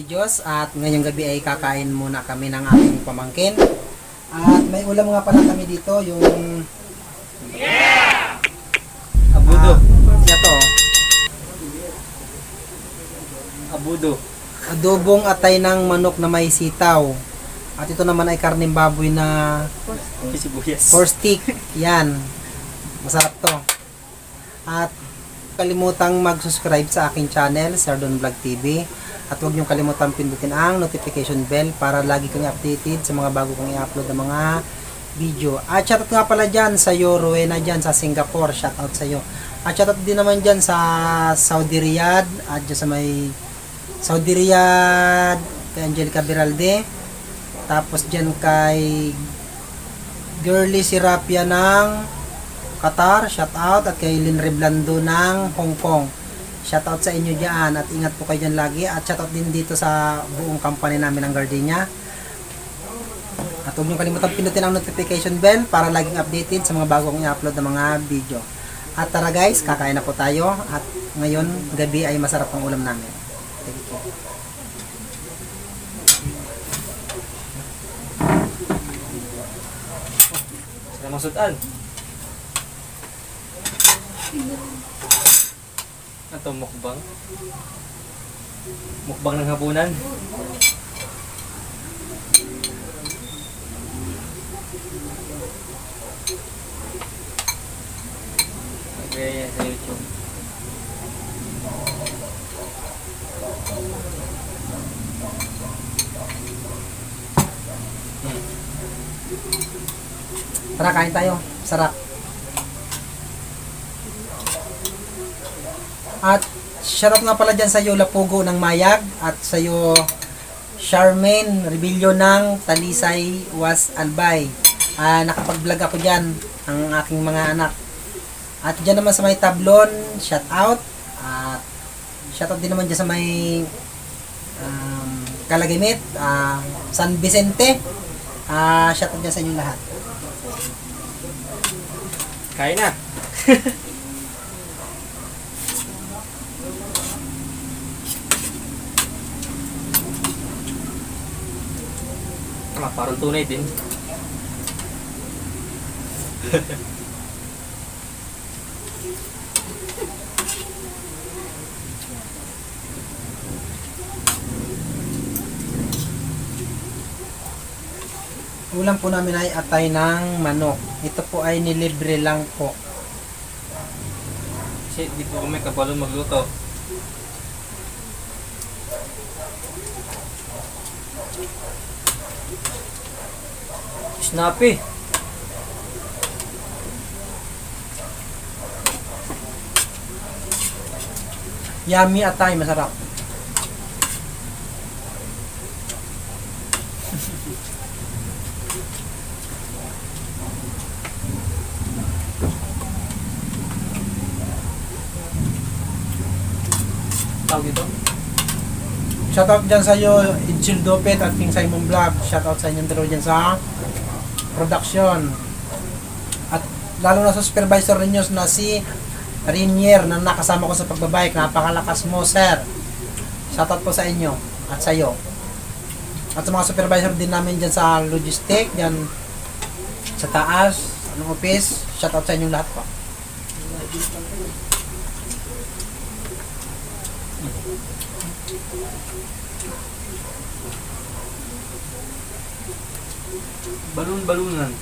videos at ngayong gabi ay kakain muna kami ng aking pamangkin. At may ulam nga pala kami dito, yung Abudo. Ah, siya to, Abudo. adobong atay ng manok na may sitaw. At ito naman ay karneng baboy na for stick. Yan. Masarap to. At kalimutang mag-subscribe sa aking channel, Sardon Vlog TV. At huwag niyong kalimutang pindutin ang notification bell para lagi kang updated sa mga bago kong i-upload na mga video. At shoutout nga pala dyan sa iyo, Rowena dyan sa Singapore. Shoutout sa iyo. At shoutout din naman dyan sa Saudi Riyadh at dyan sa may Saudi Riyadh kay Angelica Beralde. Tapos dyan kay Girly Sirapia ng Qatar, shout out at kay Lynn Reblando ng Hong Kong. Shout out sa inyo diyan at ingat po kayo diyan lagi at shout out din dito sa buong company namin ng Gardenia. At huwag niyo kalimutan pindutin ang notification bell para laging updated sa mga bagong i-upload na mga video. At tara guys, kakain na po tayo at ngayon gabi ay masarap ang ulam namin. Thank you. Sila Ito, mukbang. Mukbang ng hapunan. Okay, sa YouTube. Tara, kain tayo. Sarap. At shoutout nga pala dyan sa iyo Lapugo ng Mayag at sa iyo Charmaine Rebello ng Talisay Was Albay. Ah, nakapag-vlog ako dyan ang aking mga anak. At dyan naman sa may tablon, shout out. At shout out din naman dyan sa may um, Kalagimit, ah, San Vicente. Ah, shout out dyan sa inyo lahat. Kain na. ah, parang tunay din. Ulam po namin ay atay ng manok. Ito po ay nilibre lang po. Kasi di po kami kabalon magluto. Snappy. Yummy atay, masarap. Tawag ito? Shoutout dyan sa iyo, Idjil Dopet at King Simon Vlog. Shoutout sa inyong dalawa dyan sa production. At lalo na sa supervisor ninyo na si Rinier na nakasama ko sa pagbabike. Napakalakas mo, sir. Shoutout po sa inyo at sa iyo. At sa mga supervisor din namin dyan sa logistic, dyan sa taas, anong office, shoutout sa inyong lahat po. Balon-balunan.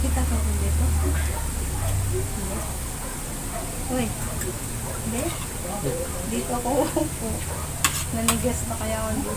Kita ko kung dito. Uy. Hindi. Dito ako upo. Nanigas na kaya ako dito.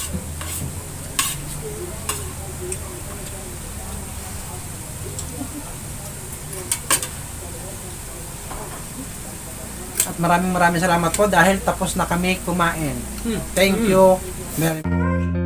maraming maraming salamat po dahil tapos na kami kumain. Hmm. Thank you. Merry